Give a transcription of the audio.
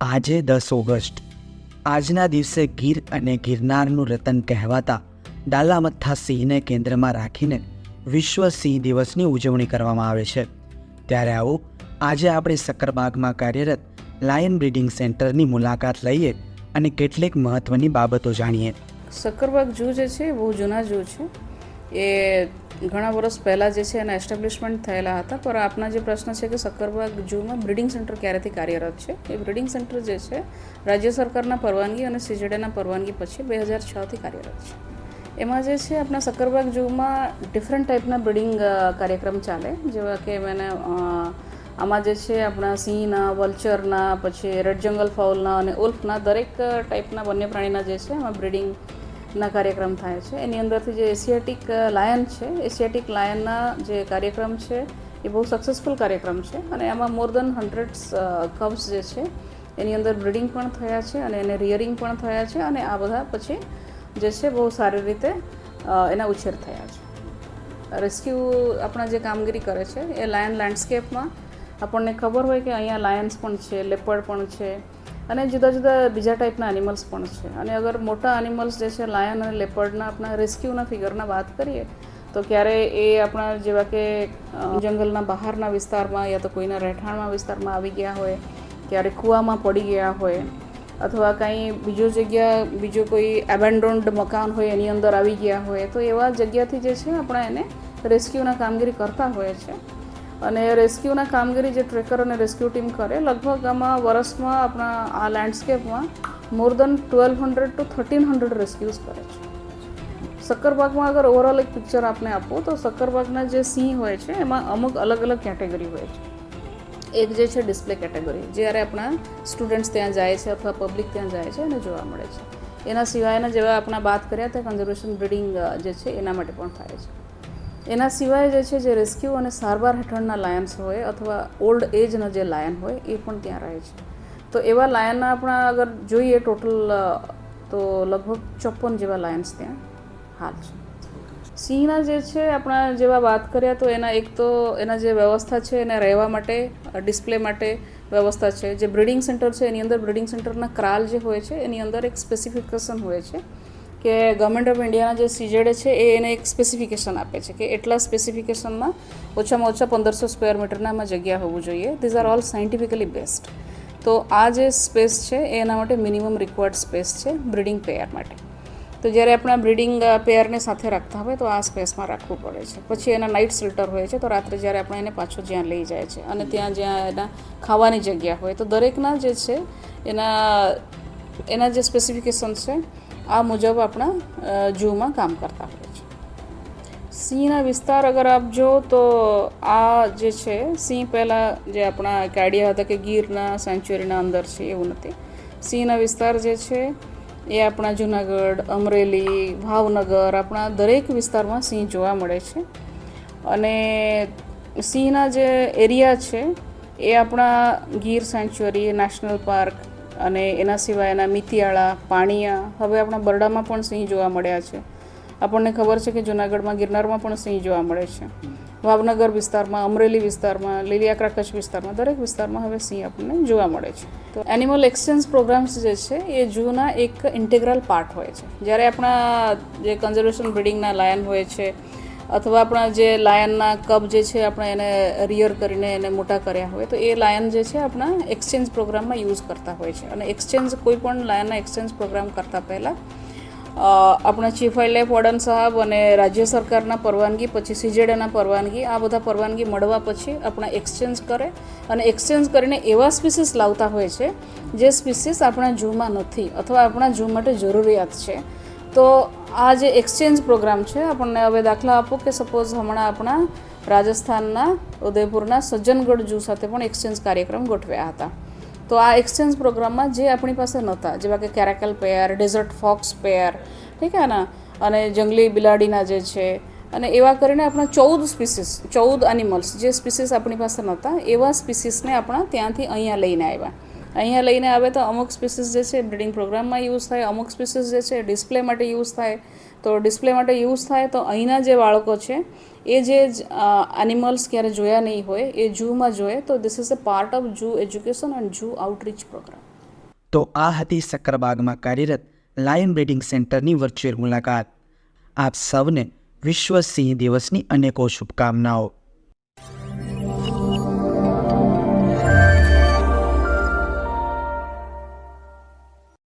આજે દસ ઓગસ્ટ. આજના દિવસે ગીર અને ગિરનારનું રતન કહેવાતા ડાલામથ્થા સિંહને કેન્દ્રમાં રાખીને વિશ્વ સિંહ દિવસની ઉજવણી કરવામાં આવે છે. ત્યારે આવો, આજે આપણે સક્કરબાગમાં કાર્યરત લાયન બ્રીડિંગ સેન્ટરની મુલાકાત લઈએ અને કેટલીક મહત્ત્વની બાબતો જાણીએ. સક્કરબાગ જૂ જે છે બહુ જૂના જૂ છે. એ ઘણા વર્ષ પહેલાં જે છે એના એસ્ટાબ્લિશમેન્ટ થયેલા હતા, પણ આપના જે પ્રશ્ન છે કે સક્કરબાગ ઝૂમાં બ્રિડિંગ સેન્ટર ક્યારેથી કાર્યરત છે? એ બ્રિડિંગ સેન્ટર જે છે, રાજ્ય સરકારના પરવાનગી અને સીજેડેના પરવાનગી પછી બે હજાર છથી કાર્યરત છે. એમાં જે છે આપણા સક્કરબાગ ઝૂમાં ડિફરન્ટ ટાઈપના બ્રિડિંગ કાર્યક્રમ ચાલે. જેવા કે મને આમાં જે છે, આપણા સિંહના, વલ્ચરના, પછી રેડ જંગલ ફાઉલના અને ઉલ્ફના દરેક ટાઈપના વન્ય પ્રાણીના જે છે એમાં બ્રિડિંગના કાર્યક્રમ થાય છે. એની અંદરથી જે એશિયાટિક લાયન છે, એશિયાટિક લાયનના જે કાર્યક્રમ છે, એ બહુ સક્સેસફુલ કાર્યક્રમ છે અને એમાં મોર દેન હંડ્રેડ્સ કબ્સ જે છે, એની અંદર બ્રિડિંગ પણ થયા છે અને એને રિયરિંગ પણ થયા છે અને આ બધા પછી જે છે બહુ સારી રીતે એના ઉછેર થયા છે. રેસ્ક્યુ આપણા જે કામગીરી કરે છે એ લાયન લેન્ડસ્કેપમાં આપણને ખબર હોય કે અહીંયા લાયન્સ પણ છે લેપર્ડ પણ છે અને જુદા જુદા બીજા ટાઈપના એનિમલ્સ પણ છે. અને અગર મોટા એનિમલ્સ જે છે લાયન અને લેપર્ડના આપણા રેસ્ક્યુના ફિગરના વાત કરીએ, તો ક્યારે એ આપણા જેવા કે જંગલના બહારના વિસ્તારમાં યા તો કોઈના રહેઠાણમાં વિસ્તારમાં આવી ગયા હોય, ક્યારે કૂવામાં પડી ગયા હોય, અથવા કાંઈ બીજો જગ્યા, બીજો કોઈ એબેન્ડોન્ડ મકાન હોય એની અંદર આવી ગયા હોય, તો એવા જગ્યાથી જે છે, આપણે એને રેસ્ક્યુના કામગીરી કરતા હોય છે. અને રેસ્ક્યુના કામગીરી જે ટ્રેકર અને રેસ્ક્યુ ટીમ કરે, લગભગ આમાં વર્ષમાં આપણા આ લેન્ડસ્કેપમાં more than twelve hundred to thirteen hundred rescues કરે છે. સક્કરબાગમાં અગર ઓવરઓલ એક પિક્ચર આપણે આપો, તો સક્કરબાગના જે સિંહ હોય છે, એમાં અમુક અલગ અલગ કેટેગરી હોય છે. એક જે છે ડિસ્પ્લે કેટેગરી જ્યારે આપણા સ્ટુડન્ટ્સ ત્યાં જાય છે અથવા પબ્લિક ત્યાં જાય છે અને જોવા મળે છે. એના સિવાયના જેવા આપણા વાત કર્યા તે કન્ઝર્વેશન બ્રિડિંગ જે છે, એના માટે પણ થાય છે. એના સિવાય જે છે, જે રેસ્ક્યુ અને સારવાર હેઠળના લાયન્સ હોય અથવા ઓલ્ડ એજના જે લાયન હોય, એ પણ ત્યાં રહે છે. તો એવા લાયનના આપણા અગર જોઈએ ટોટલ તો લગભગ ચોપન જેવા લાયન્સ ત્યાં હાલ છે. સિંહના જે છે, આપણા જેવા વાત કર્યા તો એના એક તો એના જે વ્યવસ્થા છે, એને રહેવા માટે ડિસ્પ્લે માટે વ્યવસ્થા છે. જે બ્રિડિંગ સેન્ટર છે, એની અંદર બ્રિડિંગ સેન્ટરના ક્રાલ જે હોય છે, એની અંદર એક સ્પેસિફિકેશન હોય છે. કે ગવર્મેન્ટ ઓફ ઇન્ડિયાના જે સીજેડ છે, એ એને એક સ્પેસિફિકેશન આપે છે કે એટલા સ્પેસિફિકેશનમાં ઓછામાં ઓછા પંદરસો સ્ક્વેર મીટરના આમાં જગ્યા હોવું જોઈએ. These are all scientifically based તો આ જે સ્પેસ છે એના માટે મિનિમમ રિક્વાયર્ડ સ્પેસ છે બ્રિડિંગ પેયર માટે. તો જ્યારે આપણા બ્રિડિંગ પેયરને સાથે રાખતા હોય, તો આ સ્પેસમાં રાખવું પડે છે. પછી એના નાઇટ શેલ્ટર હોય છે, તો રાત્રે જ્યારે આપણે એને પાછો જ્યાં લઈ જાય છે અને ત્યાં જ્યાં એના ખાવાની જગ્યા હોય, તો દરેકના જે છે, એના એના જે સ્પેસિફિકેશન છે આ મુજબ આપણા જૂમાં કામ કરતા હોય છે. સિંહના વિસ્તાર અગર આપ જો, તો આ જે છે, સિંહ પહેલાં જે આપણા એક આઈડિયા હતા કે ગીરના સેન્ચ્યુરીના અંદર છે, એવું નથી. સિંહના વિસ્તાર જે છે, એ આપણા જુનાગઢ, અમરેલી, ભાવનગર, આપણા દરેક વિસ્તારમાં સિંહ જોવા મળે છે. અને સિંહના જે એરિયા છે, એ આપણા ગીર સેન્ચ્યુરી નેશનલ પાર્ક અને એના સિવાય એના મિતિયાળા, પાણીયા, હવે આપણા બરડામાં પણ સિંહ જોવા મળ્યા છે. આપણને ખબર છે કે જુનાગઢમાં ગિરનારમાં પણ સિંહ જોવા મળે છે. ભાવનગર વિસ્તારમાં, અમરેલી વિસ્તારમાં લીલિયાકરા કચ્છ વિસ્તારમાં, દરેક વિસ્તારમાં હવે સિંહ આપણને જોવા મળે છે. તો એનિમલ એક્સચેન્જ પ્રોગ્રામ્સ જે છે, એ જૂના એક ઇન્ટેગ્રલ પાર્ટ હોય છે. જ્યારે આપણા જે કન્ઝર્વેશન બ્રિડિંગના લાયન હોય છે અથવા આપણા જે લાયનના કપ જે છે, આપણે એને રિયર કરીને એને મોટા કર્યા હોય, તો એ લાયન જે છે, આપણા એક્સચેન્જ પ્રોગ્રામમાં યુઝ કરતા હોય છે. અને એક્સચેન્જ કોઈ પણ લાયનના એક્સચેન્જ પ્રોગ્રામ કરતાં પહેલાં આપણા ચીફ વાઇલ્ડ લાઈફ વોર્ડન સાહેબ અને રાજ્ય સરકારના પરવાનગી, પછી સીજેડાના પરવાનગી, આ બધા પરવાનગી મળવા પછી આપણા એક્સચેન્જ કરે. અને એક્સચેન્જ કરીને એવા સ્પીસીસ લાવતા હોય છે, જે સ્પીસીસ આપણા ઝૂમાં નથી, અથવા આપણા ઝૂ માટે જરૂરિયાત છે. તો આ જે એક્સચેન્જ પ્રોગ્રામ છે, આપણને હવે દાખલા આપો કે સપોઝ હમણાં આપણા રાજસ્થાનના ઉદયપુરના સજ્જનગઢ જૂ સાથે પણ એક્સચેન્જ કાર્યક્રમ ગોઠવ્યા હતા. તો આ એક્સચેન્જ પ્રોગ્રામમાં જે આપણી પાસે નહોતા, જેવા કે caracal pair desert fox pair ઠીક છે ને? અને જંગલી બિલાડીના જે છે, અને એવા કરીને આપણા ચૌદ સ્પીસીસ, ચૌદ એનિમલ્સ જે સ્પીસીસ આપણી પાસે નહોતા, એવા સ્પીસીસને આપણા ત્યાંથી અહીંયા લઈને આવ્યા. અહીંયા લઈને આવે તો અમુક સ્પીસીસ જે છે, બ્રિડિંગ પ્રોગ્રામમાં યુઝ થાય, અમુક સ્પીસીસ જે છે, ડિસ્પ્લે માટે યુઝ થાય. તો ડિસ્પ્લે માટે યુઝ થાય તો અહીંના જે બાળકો છે, એ જે એનિમલ્સ ક્યારે જોયા નહીં હોય, એ જૂમાં જોઈએ તો this is a part of zoo education and zoo outreach programme તો આ હતી સક્કરબાગમાં કાર્યરત લાયન બ્રીડિંગ સેન્ટરની વર્ચ્યુઅલ મુલાકાત. આપ સૌને વિશ્વ સિંહ દિવસની અનેકો શુભકામનાઓ.